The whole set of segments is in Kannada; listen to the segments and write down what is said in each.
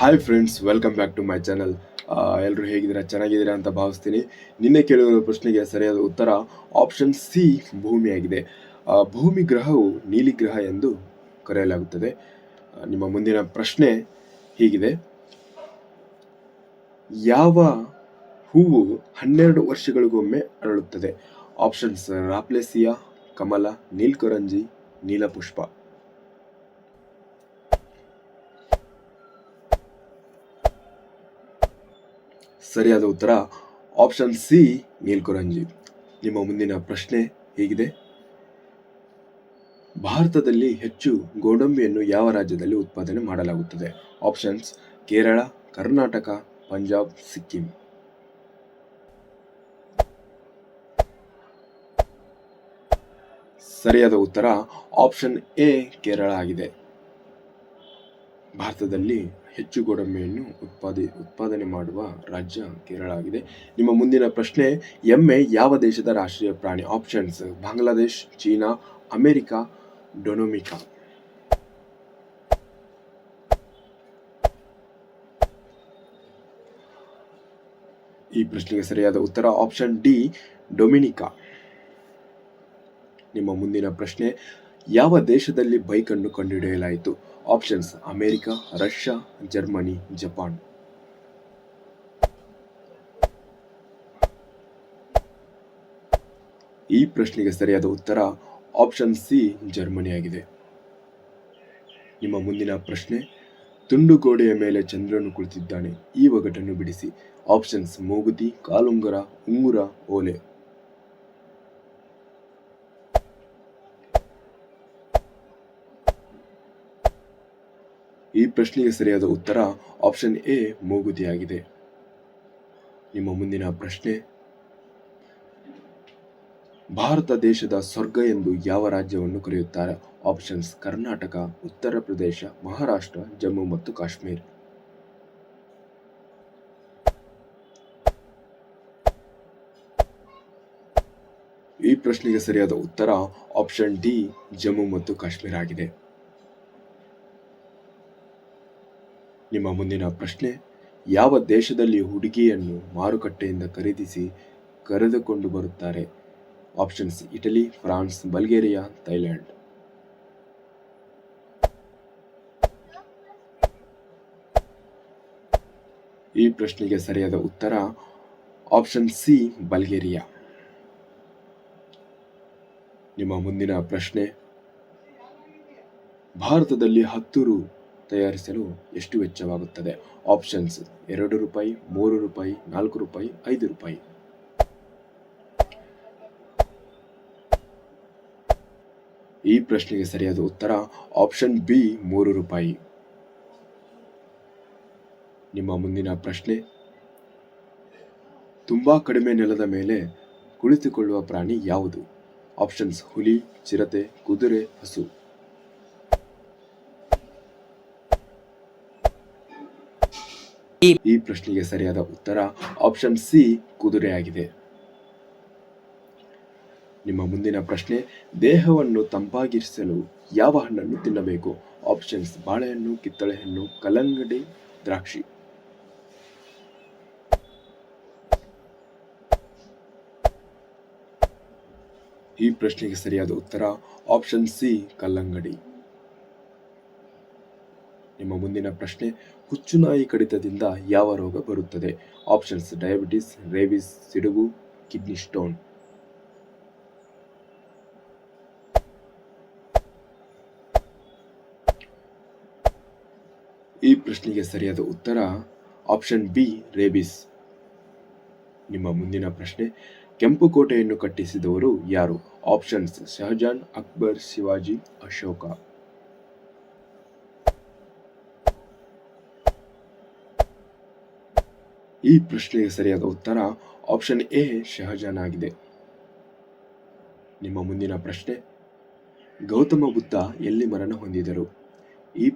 Hi friends welcome back to my channel ಎಲ್ಲರೂ ಹೇಗಿದ್ದೀರಾ? ಚೆನ್ನಾಗಿದ್ದೀರಾ ಅಂತ ಭಾವಿಸ್ತೀನಿ. ನಿನ್ನೆ ಕೇಳಿರುವ ಪ್ರಶ್ನೆಗೆ ಸರಿಯಾದ ಉತ್ತರ ಆಪ್ಷನ್ ಸಿ ಭೂಮಿಯಾಗಿದೆ ಭೂಮಿ ಗ್ರಹವು ನೀಲಿ ಗ್ರಹ ಎಂದು ಕರೆಯಲಾಗುತ್ತದೆ. ನಿಮ್ಮ ಮುಂದಿನ ಪ್ರಶ್ನೆ ಹೀಗಿದೆ. ಯಾವ ಹೂವು ಹನ್ನೆರಡು ವರ್ಷಗಳಿಗೊಮ್ಮೆ ಅರಳುತ್ತದೆ? ಆಪ್ಷನ್ಸ್ ರಾಪ್ಲೆಸಿಯಾ, ಕಮಲ, ನೀಲ್ಕರಂಜಿ, ನೀಲಪುಷ್ಪ. ಸರಿಯಾದ ಉತ್ತರ ಆಪ್ಷನ್ ಸಿ ನೀಲ್ಕರಂಜಿ. ನಿಮ್ಮ ಮುಂದಿನ ಪ್ರಶ್ನೆ ಹೇಗಿದೆ? ಭಾರತದಲ್ಲಿ ಹೆಚ್ಚು ಗೋಡಂಬಿಯನ್ನು ಯಾವ ರಾಜ್ಯದಲ್ಲಿ ಉತ್ಪಾದನೆ ಮಾಡಲಾಗುತ್ತದೆ? ಆಪ್ಷನ್ಸ್ ಕೇರಳ, ಕರ್ನಾಟಕ, ಪಂಜಾಬ್, ಸಿಕ್ಕಿಂ. ಸರಿಯಾದ ಉತ್ತರ ಆಪ್ಷನ್ ಎ ಕೇರಳ ಆಗಿದೆ. ಭಾರತದಲ್ಲಿ ಹೆಚ್ಚು ಗೋಡಂಬಿಯನ್ನು ಉತ್ಪಾದಿ, ಉತ್ಪಾದನೆ ಮಾಡುವ ರಾಜ್ಯ ಕೇರಳ ಆಗಿದೆ. ನಿಮ್ಮ ಮುಂದಿನ ಪ್ರಶ್ನೆ, ಎಮ್ಮೆ ಯಾವ ದೇಶದ ರಾಷ್ಟ್ರೀಯ ಪ್ರಾಣಿ? Options Bangladesh, China, America, Dominica. ಈ ಪ್ರಶ್ನೆಗೆ ಸರಿಯಾದ ಉತ್ತರ ಆಪ್ಷನ್ ಡಿ ಡೊಮಿನಿಕಾ. ನಿಮ್ಮ ಮುಂದಿನ ಪ್ರಶ್ನೆ, ಯಾವ ದೇಶದಲ್ಲಿ ಬೈಕ್ ಅನ್ನು ಕಂಡುಹಿಡಿಯಲಾಯಿತು? Options America Russia Germany Japan ಈ ಪ್ರಶ್ನೆಗೆ ಸರಿಯಾದ ಉತ್ತರ ಆಪ್ಷನ್ ಸಿ ಜರ್ಮನಿ ಆಗಿದೆ. ನಿಮ್ಮ ಮುಂದಿನ ಪ್ರಶ್ನೆ, ತುಂಡು ಗೋಡೆಯ ಮೇಲೆ ಚಂದ್ರನು ಕುಳಿತಿದ್ದಾನೆ. ಈ ಒಗಟನ್ನು ಬಿಡಿಸಿ. ಆಪ್ಷನ್ಸ್ ಮೂಗುತಿ, ಕಾಲುಂಗರ, ಉಂಗುರ, ಓಲೆ. ಈ ಪ್ರಶ್ನೆಗೆ ಸರಿಯಾದ ಉತ್ತರ ಆಪ್ಷನ್ ಎ ಮೂಗುತಿಯಾಗಿದೆ ನಿಮ್ಮ ಮುಂದಿನ ಪ್ರಶ್ನೆ, ಭಾರತ ದೇಶದ ಸ್ವರ್ಗ ಎಂದು ಯಾವ ರಾಜ್ಯವನ್ನು ಕರೆಯುತ್ತಾರೆ? ಆಪ್ಷನ್ಸ್, ಕರ್ನಾಟಕ, ಉತ್ತರ ಪ್ರದೇಶ, ಮಹಾರಾಷ್ಟ್ರ, ಜಮ್ಮು ಮತ್ತು ಕಾಶ್ಮೀರ್. ಈ ಪ್ರಶ್ನೆಗೆ ಸರಿಯಾದ ಉತ್ತರ ಆಪ್ಷನ್ ಡಿ, ಜಮ್ಮು ಮತ್ತು ಕಾಶ್ಮೀರ ಆಗಿದೆ. ನಿಮ್ಮ ಮುಂದಿನ ಪ್ರಶ್ನೆ, ಯಾವ ದೇಶದಲ್ಲಿ ಹುಡುಗಿಯನ್ನು ಮಾರುಕಟ್ಟೆಯಿಂದ ಖರೀದಿಸಿ ಕರೆದುಕೊಂಡು ಬರುತ್ತಾರೆ? Options Italy, France, Bulgaria, Thailand. ಈ ಪ್ರಶ್ನೆಗೆ ಸರಿಯಾದ ಉತ್ತರ, ಆಪ್ಷನ್ ಸಿ, ಬಲ್ಗೇರಿಯಾ. ನಿಮ್ಮ ಮುಂದಿನ ಪ್ರಶ್ನೆ, ಭಾರತದಲ್ಲಿ ಹತ್ತು ರು ತಯಾರಿಸಲು ಎಷ್ಟು ವೆಚ್ಚವಾಗುತ್ತದೆ? ಆಪ್ಷನ್ಸ್ ಎರಡು ರೂಪಾಯಿ, ಮೂರು ರೂಪಾಯಿ, ನಾಲ್ಕು ರೂಪಾಯಿ, ಐದು ರೂಪಾಯಿ. ಈ ಪ್ರಶ್ನೆಗೆ ಸರಿಯಾದ ಉತ್ತರ ಆಪ್ಷನ್ ಬಿ ಮೂರು ರೂಪಾಯಿ. ನಿಮ್ಮ ಮುಂದಿನ ಪ್ರಶ್ನೆ ತುಂಬಾ ಕಡಿಮೆ ನೆಲದ ಮೇಲೆ ಕುಳಿತುಕೊಳ್ಳುವ ಪ್ರಾಣಿ ಯಾವುದು? ಆಪ್ಷನ್ಸ್ ಹುಲಿ, ಚಿರತೆ, ಕುದುರೆ, ಹಸು. ಈ ಪ್ರಶ್ನೆಗೆ ಸರಿಯಾದ ಉತ್ತರ ಆಪ್ಷನ್ ಸಿ ಕುದುರೆಯಾಗಿದೆ. ನಿಮ್ಮ ಮುಂದಿನ ಪ್ರಶ್ನೆ, ದೇಹವನ್ನು ತಂಪಾಗಿರಿಸಲು ಯಾವ ಹಣ್ಣನ್ನು ತಿನ್ನಬೇಕು? ಆಪ್ಷನ್ಸ್ ಬಾಳೆಹಣ್ಣು ಕಿತ್ತಳೆ ಹಣ್ಣು ಕಲ್ಲಂಗಡಿ, ದ್ರಾಕ್ಷಿ. ಈ ಪ್ರಶ್ನೆಗೆ ಸರಿಯಾದ ಉತ್ತರ ಆಪ್ಷನ್ ಸಿ ಕಲ್ಲಂಗಡಿ. ನಿಮ್ಮ ಮುಂದಿನ ಪ್ರಶ್ನೆ, ಹುಚ್ಚುನಾಯಿ ಕಡಿತದಿಂದ ಯಾವ ರೋಗ ಬರುತ್ತದೆ? ಆಪ್ಷನ್ಸ್, ಡಯಾಬಿಟಿಸ್, ರೇಬಿಸ್, ಸಿಡುಬು, ಕಿಡ್ನಿ ಸ್ಟೋನ್. ಈ ಪ್ರಶ್ನೆಗೆ ಸರಿಯಾದ ಉತ್ತರ, ಆಪ್ಷನ್ ಬಿ, ರೇಬಿಸ್. ನಿಮ್ಮ ಮುಂದಿನ ಪ್ರಶ್ನೆ, ಕೆಂಪು ಕೋಟೆಯನ್ನು ಕಟ್ಟಿಸಿದವರು ಯಾರು? ಆಪ್ಷನ್ಸ್, ಶಹಜಾನ್ ಅಕ್ಬರ್, ಶಿವಾಜಿ, ಅಶೋಕ. ಈ ಪ್ರಶ್ನೆಗೆ ಸರಿಯಾದ ಉತ್ತರ ಆಪ್ಷನ್ ಎ ಶಹಜಾನ್ ಆಗಿದೆ ನಿಮ್ಮ ಮುಂದಿನ ಪ್ರಶ್ನೆ, ಗೌತಮ ಬುದ್ಧ ಎಲ್ಲಿ ಮರಣ ಹೊಂದಿದರು? ಈ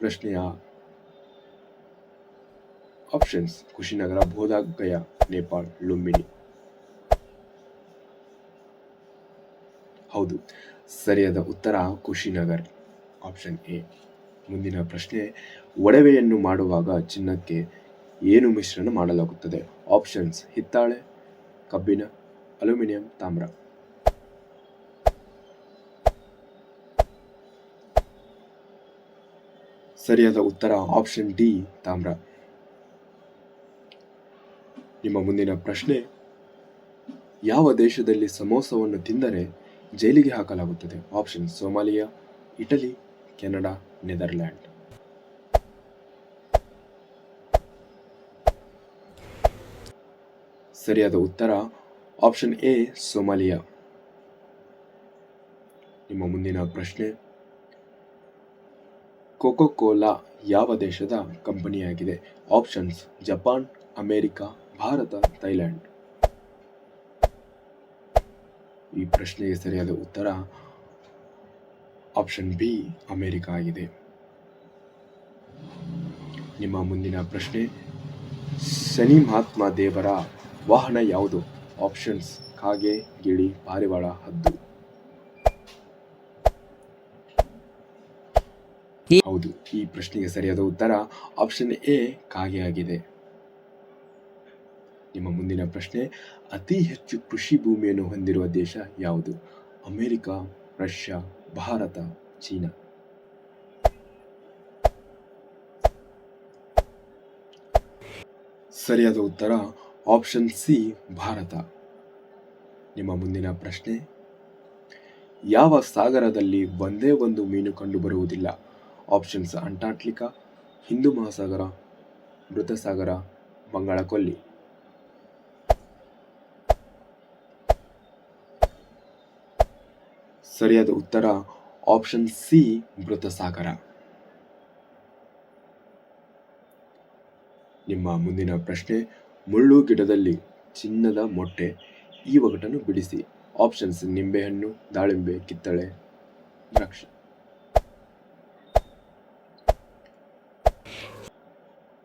ಪ್ರಶ್ನೆಯ ಆಪ್ಷನ್ಸ್ ಕುಶಿನಗರ ಬೋಧಾಗ್ ಗಯಾ, ನೇಪಾಳ್, ಲುಂಬಿನಿ. ಹೌದು, ಸರಿಯಾದ ಉತ್ತರ ಕುಶಿನಗರ್ ಆಪ್ಷನ್ ಎ ಮುಂದಿನ ಪ್ರಶ್ನೆ, ಒಡವೆಯನ್ನು ಮಾಡುವಾಗ ಚಿನ್ನಕ್ಕೆ ಏನು ಮಿಶ್ರಣ ಮಾಡಲಾಗುತ್ತದೆ? ಆಪ್ಷನ್ಸ್ ಹಿತ್ತಾಳೆ, ಕಬ್ಬಿಣ, ಅಲ್ಯೂಮಿನಿಯಂ, ತಾಮ್ರ. ಸರಿಯಾದ ಉತ್ತರ ಆಪ್ಷನ್ ಡಿ ತಾಮ್ರ. ನಿಮ್ಮ ಮುಂದಿನ ಪ್ರಶ್ನೆ, ಯಾವ ದೇಶದಲ್ಲಿ ಸಮೋಸವನ್ನು ತಿಂದರೆ ಜೈಲಿಗೆ ಹಾಕಲಾಗುತ್ತದೆ? Option Somalia, Italy, Canada, Netherland. ಸರಿಯಾದ ಉತ್ತರ ಆಪ್ಷನ್ ಎ, ಸೋಮಾಲಿಯಾ. ನಿಮ್ಮ ಮುಂದಿನ ಪ್ರಶ್ನೆ ಕೋಕೋ ಕೋಲಾ ಯಾವ ದೇಶದ ಕಂಪನಿಯಾಗಿದೆ? Options, Japan, America, Bharat, Thailand. ಈ ಪ್ರಶ್ನೆಗೆ ಸರಿಯಾದ ಉತ್ತರ ಆಪ್ಷನ್ ಬಿ, ಅಮೇರಿಕ ಆಗಿದೆ. ನಿಮ್ಮ ಮುಂದಿನ ಪ್ರಶ್ನೆ, ಶನಿ ಮಹಾತ್ಮ ದೇವರ ವಾಹನ ಯಾವುದು? ಆಪ್ಷನ್ಸ್ ಕಾಗೆ ಗಿಳಿ ಪಾರಿವಾಳ ಹದ್ದು. ಹೌದು ಈ ಪ್ರಶ್ನೆಗೆ ಸರಿಯಾದ ಉತ್ತರ ಆಪ್ಷನ್ ಎ ಕಾಗೆ ಆಗಿದೆ. ನಿಮ್ಮ ಮುಂದಿನ ಪ್ರಶ್ನೆ ಅತಿ ಹೆಚ್ಚು ಕೃಷಿ ಭೂಮಿಯನ್ನು ಹೊಂದಿರುವ ದೇಶ ಯಾವುದು? America Russia Bharat China. ಸರಿಯಾದ ಉತ್ತರ ಆಪ್ಷನ್ ಸಿ ಭಾರತ. ನಿಮ್ಮ ಮುಂದಿನ ಪ್ರಶ್ನೆ, ಯಾವ ಸಾಗರದಲ್ಲಿ ಒಂದೇ ಒಂದು ಮೀನು ಕಂಡುಬರುವುದಿಲ್ಲ ಆಪ್ಷನ್ಸ್ ಅಂಟಾರ್ಕ್ಟಿಕಾ ಹಿಂದೂ ಮಹಾಸಾಗರ, ಮೃತಸಾಗರ ಬಂಗಾಳ ಕೊಲ್ಲಿ ಸರಿಯಾದ ಉತ್ತರ ಆಪ್ಷನ್ ಸಿ ಮೃತಸಾಗರ. ನಿಮ್ಮ ಮುಂದಿನ ಪ್ರಶ್ನೆ ಮುಳ್ಳು ಗಿಡದಲ್ಲಿ ಚಿನ್ನದ ಮೊಟ್ಟೆ. ಈ ಒಗಟನ್ನು ಬಿಡಿಸಿ. ಆಪ್ಷನ್ಸ್ ನಿಂಬೆಹಣ್ಣು, ದಾಳಿಂಬೆ, ಕಿತ್ತಳೆ, ದ್ರಾಕ್ಷಿ.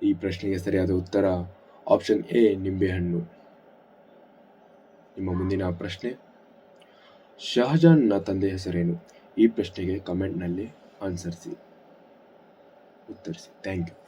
ಈ ಪ್ರಶ್ನೆಗೆ ಸರಿಯಾದ ಉತ್ತರ ಆಪ್ಷನ್ ಎ ನಿಂಬೆಹಣ್ಣು. ನಿಮ್ಮ ಮುಂದಿನ ಪ್ರಶ್ನೆ, ಶಹಜಾನ್ನ ತಂದೆ ಹೆಸರೇನು? ಈ ಪ್ರಶ್ನೆಗೆ ಕಮೆಂಟ್ನಲ್ಲಿ ಆನ್ಸರಿಸಿ ಉತ್ತರಿಸಿ. Thank you